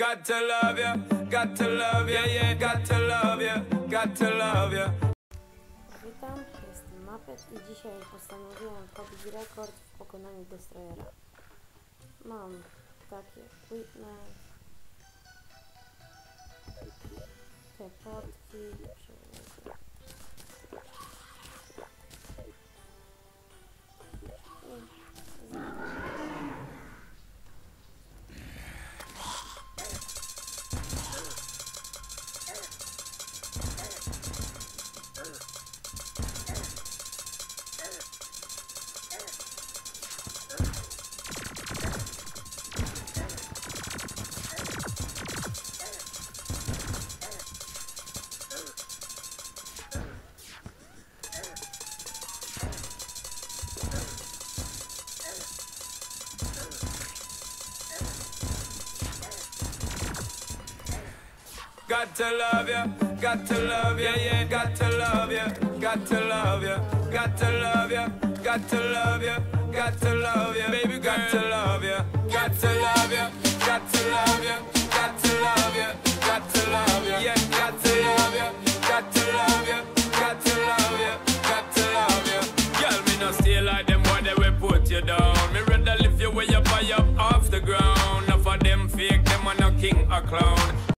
Got to love you, got to love you, yeah, got to love you, got to love you. Witam, jestem Mapet i dzisiaj postanowiłem pobić rekord w pokonaniu Destroyera. Mam takie equipment, te potki, Got to love you, got to love you, yeah, got to love you, got to love you, got to love you, got to love you, got to love you, baby, got to love you, got to love you, got to love you, got to love you, got to love you, yeah, got to love you, got to love you, got to love you, got to love you. Girl, me no stay like them boy they will put you down. Me rather lift you way up high up off the ground. Enough of them fake, them are no king or clown.